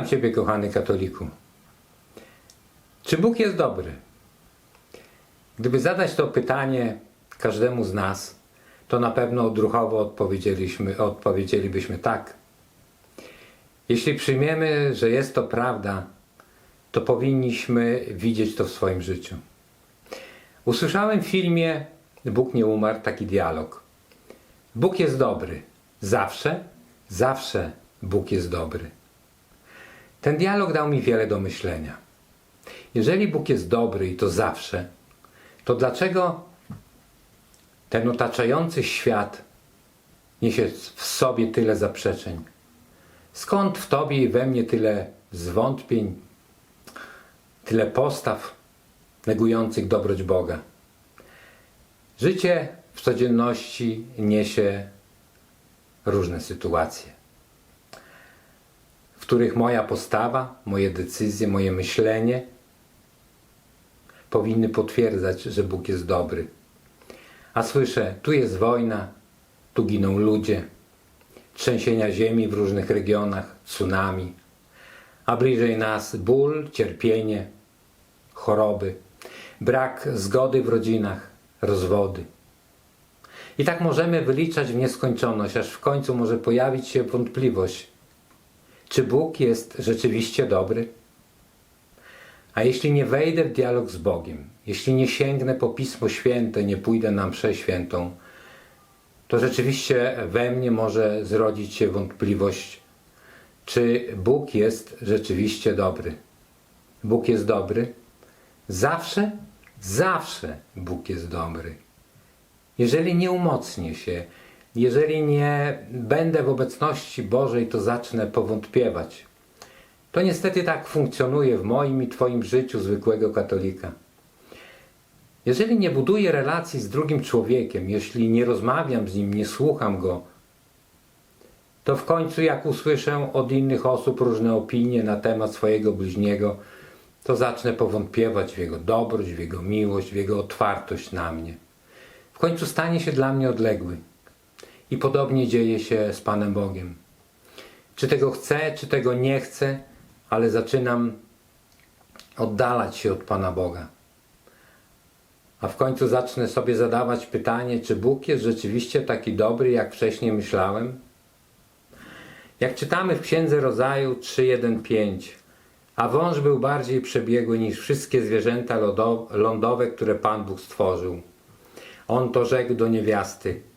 Witam Ciebie, kochany katoliku. Czy Bóg jest dobry? Gdyby zadać to pytanie każdemu z nas, to na pewno odruchowo odpowiedzieliśmy, odpowiedzielibyśmy tak. Jeśli przyjmiemy, że jest to prawda, to powinniśmy widzieć to w swoim życiu. Usłyszałem w filmie Bóg nie umarł taki dialog. Bóg jest dobry. Zawsze, zawsze Bóg jest dobry. Ten dialog dał mi wiele do myślenia. Jeżeli Bóg jest dobry i to zawsze, to dlaczego ten otaczający świat niesie w sobie tyle zaprzeczeń? Skąd w Tobie i we mnie tyle zwątpień, tyle postaw negujących dobroć Boga? Życie w codzienności niesie różne sytuacje, których moja postawa, moje decyzje, moje myślenie powinny potwierdzać, że Bóg jest dobry. A słyszę, tu jest wojna, tu giną ludzie, trzęsienia ziemi w różnych regionach, tsunami, a bliżej nas ból, cierpienie, choroby, brak zgody w rodzinach, rozwody. I tak możemy wyliczać w nieskończoność, aż w końcu może pojawić się wątpliwość, czy Bóg jest rzeczywiście dobry? A jeśli nie wejdę w dialog z Bogiem, jeśli nie sięgnę po Pismo Święte, nie pójdę na mszę świętą, to rzeczywiście we mnie może zrodzić się wątpliwość, czy Bóg jest rzeczywiście dobry. Bóg jest dobry? Zawsze, zawsze Bóg jest dobry. Jeżeli nie umocnię się, jeżeli nie będę w obecności Bożej, to zacznę powątpiewać. To niestety tak funkcjonuje w moim i Twoim życiu zwykłego katolika. Jeżeli nie buduję relacji z drugim człowiekiem, jeśli nie rozmawiam z nim, nie słucham go, to w końcu, jak usłyszę od innych osób różne opinie na temat swojego bliźniego, to zacznę powątpiewać w jego dobroć, w jego miłość, w jego otwartość na mnie. W końcu stanie się dla mnie odległy. I podobnie dzieje się z Panem Bogiem. Czy tego chcę, czy tego nie chcę, ale zaczynam oddalać się od Pana Boga. A w końcu zacznę sobie zadawać pytanie, czy Bóg jest rzeczywiście taki dobry, jak wcześniej myślałem? Jak czytamy w Księdze Rodzaju 3.1.5 A wąż był bardziej przebiegły niż wszystkie zwierzęta lądowe, które Pan Bóg stworzył. On to rzekł do niewiasty.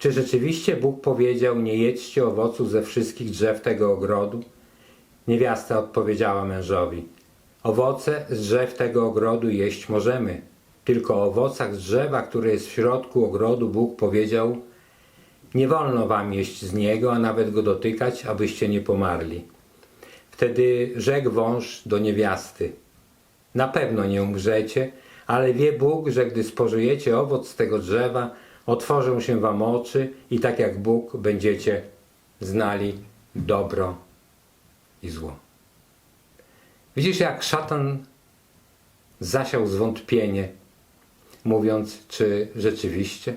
Czy rzeczywiście Bóg powiedział, nie jedźcie owocu ze wszystkich drzew tego ogrodu? Niewiasta odpowiedziała mężowi. Owoce z drzew tego ogrodu jeść możemy, tylko o owocach z drzewa, które jest w środku ogrodu, Bóg powiedział, nie wolno wam jeść z niego, a nawet go dotykać, abyście nie pomarli. Wtedy rzekł wąż do niewiasty, na pewno nie umrzecie, ale wie Bóg, że gdy spożyjecie owoc z tego drzewa, otworzą się wam oczy i tak jak Bóg będziecie znali dobro i zło. Widzisz, jak szatan zasiał zwątpienie, mówiąc, czy rzeczywiście?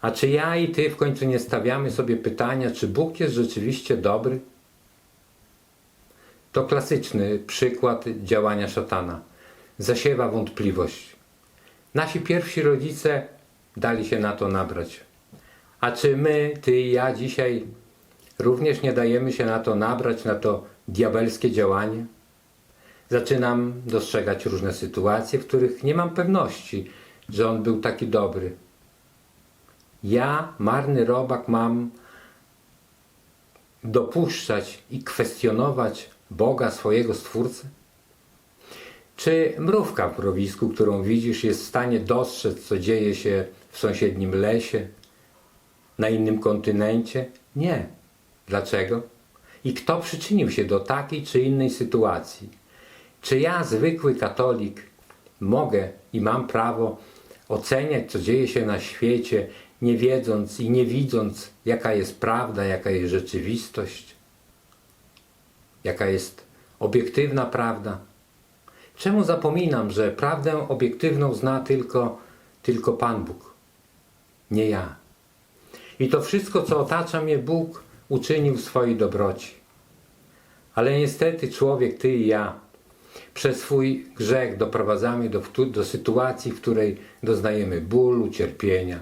A czy ja i ty w końcu nie stawiamy sobie pytania, czy Bóg jest rzeczywiście dobry? To klasyczny przykład działania szatana. Zasiewa wątpliwość. Nasi pierwsi rodzice dali się na to nabrać. A czy my, ty i ja dzisiaj również nie dajemy się na to nabrać, na to diabelskie działanie? Zaczynam dostrzegać różne sytuacje, w których nie mam pewności, że on był taki dobry. Ja, marny robak, mam dopuszczać i kwestionować Boga, swojego Stwórcę? Czy mrówka w mrowisku, którą widzisz, jest w stanie dostrzec, co dzieje się w sąsiednim lesie, na innym kontynencie? Nie. Dlaczego? I kto przyczynił się do takiej czy innej sytuacji? Czy ja, zwykły katolik, mogę i mam prawo oceniać, co dzieje się na świecie, nie wiedząc i nie widząc, jaka jest prawda, jaka jest rzeczywistość, jaka jest obiektywna prawda? Czemu zapominam, że prawdę obiektywną zna tylko, tylko Pan Bóg, nie ja? I to wszystko, co otacza mnie, Bóg uczynił w swojej dobroci. Ale niestety człowiek, ty i ja, przez swój grzech doprowadzamy do, do sytuacji, w której doznajemy bólu, cierpienia.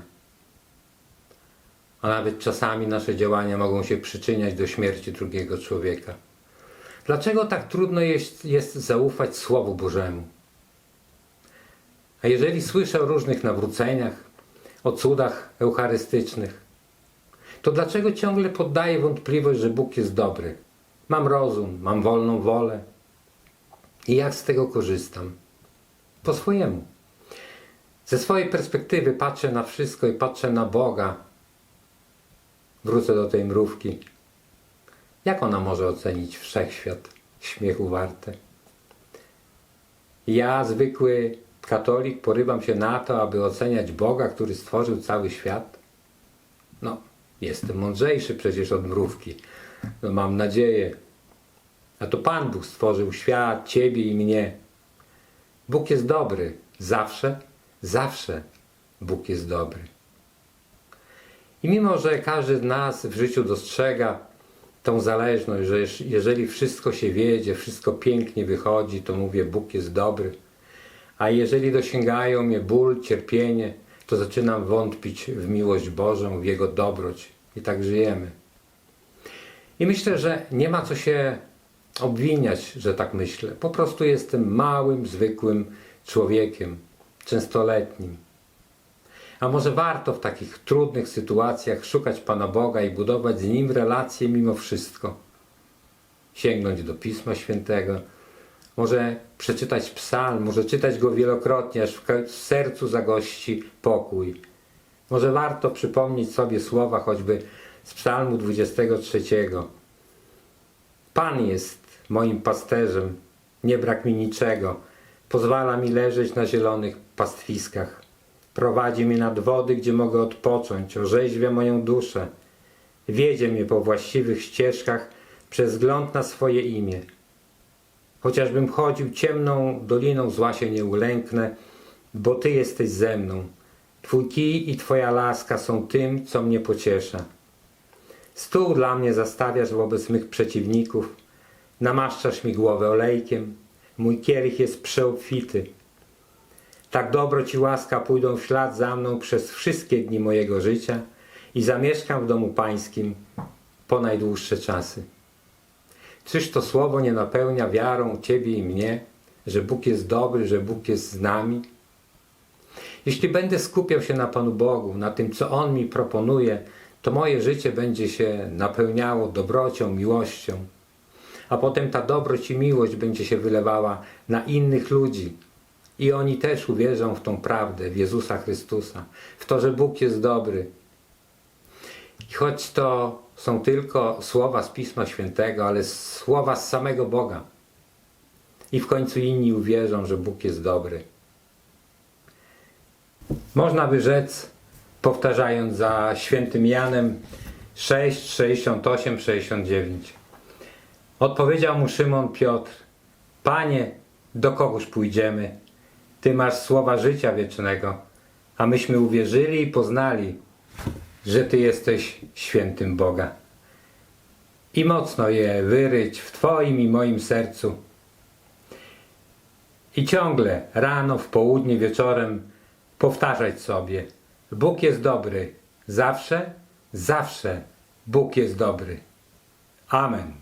A nawet czasami nasze działania mogą się przyczyniać do śmierci drugiego człowieka. Dlaczego tak trudno jest, jest zaufać Słowu Bożemu? A jeżeli słyszę o różnych nawróceniach, o cudach eucharystycznych, to dlaczego ciągle poddaję wątpliwość, że Bóg jest dobry? Mam rozum, mam wolną wolę. I jak z tego korzystam? Po swojemu. Ze swojej perspektywy patrzę na wszystko i patrzę na Boga. Wrócę do tej mrówki. Jak ona może ocenić wszechświat śmiechu warte? Ja, zwykły katolik, porywam się na to, aby oceniać Boga, który stworzył cały świat? No, jestem mądrzejszy przecież od mrówki. No, mam nadzieję. A to Pan Bóg stworzył świat, Ciebie i mnie. Bóg jest dobry. Zawsze, zawsze Bóg jest dobry. I mimo, że każdy z nas w życiu dostrzega tą zależność, że jeż- jeżeli wszystko się wiedzie, wszystko pięknie wychodzi, to mówię, Bóg jest dobry. A jeżeli dosięgają mnie ból, cierpienie, to zaczynam wątpić w miłość Bożą, w Jego dobroć. I tak żyjemy. I myślę, że nie ma co się obwiniać, że tak myślę. Po prostu jestem małym, zwykłym człowiekiem, częstoletnim. A może warto w takich trudnych sytuacjach szukać Pana Boga i budować z Nim relacje mimo wszystko? Sięgnąć do Pisma Świętego, może przeczytać psalm, może czytać go wielokrotnie, aż w sercu zagości pokój. Może warto przypomnieć sobie słowa choćby z psalmu 23. Pan jest moim pasterzem, nie brak mi niczego. Pozwala mi leżeć na zielonych pastwiskach. Prowadzi mnie nad wody, gdzie mogę odpocząć, orzeźwia moją duszę. Wiedzie mnie po właściwych ścieżkach przez wzgląd na swoje imię. Chociażbym chodził ciemną doliną zła się nie ulęknę, bo Ty jesteś ze mną. Twój kij i Twoja laska są tym, co mnie pociesza. Stół dla mnie zastawiasz wobec mych przeciwników, namaszczasz mi głowę olejkiem, mój kielich jest przeobfity. Tak dobro Ci łaska pójdą w ślad za mną przez wszystkie dni mojego życia i zamieszkam w domu Pańskim po najdłuższe czasy. Czyż to słowo nie napełnia wiarą Ciebie i mnie, że Bóg jest dobry, że Bóg jest z nami? Jeśli będę skupiał się na Panu Bogu, na tym, co On mi proponuje, to moje życie będzie się napełniało dobrocią, miłością. A potem ta dobroć i miłość będzie się wylewała na innych ludzi. I oni też uwierzą w tą prawdę, w Jezusa Chrystusa, w to, że Bóg jest dobry. I choć to są tylko słowa z Pisma Świętego, ale słowa z samego Boga. I w końcu inni uwierzą, że Bóg jest dobry. Można by rzec, powtarzając za świętym Janem 6, 68, 69. Odpowiedział mu Szymon Piotr: Panie, do kogóż pójdziemy? Ty masz słowa życia wiecznego, a myśmy uwierzyli i poznali, że Ty jesteś świętym Boga. I mocno je wyryć w Twoim i moim sercu. I ciągle, rano, w południe, wieczorem powtarzać sobie: Bóg jest dobry. Zawsze, zawsze Bóg jest dobry. Amen.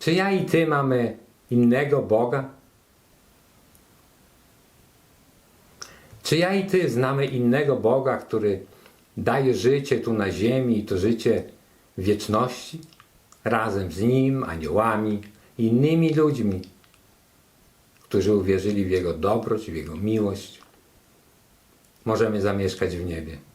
Czy ja i ty mamy innego Boga? Czy ja i ty znamy innego Boga, który daje życie tu na ziemi i to życie wieczności? Razem z Nim, aniołami, innymi ludźmi, którzy uwierzyli w Jego dobroć, w Jego miłość. Możemy zamieszkać w niebie.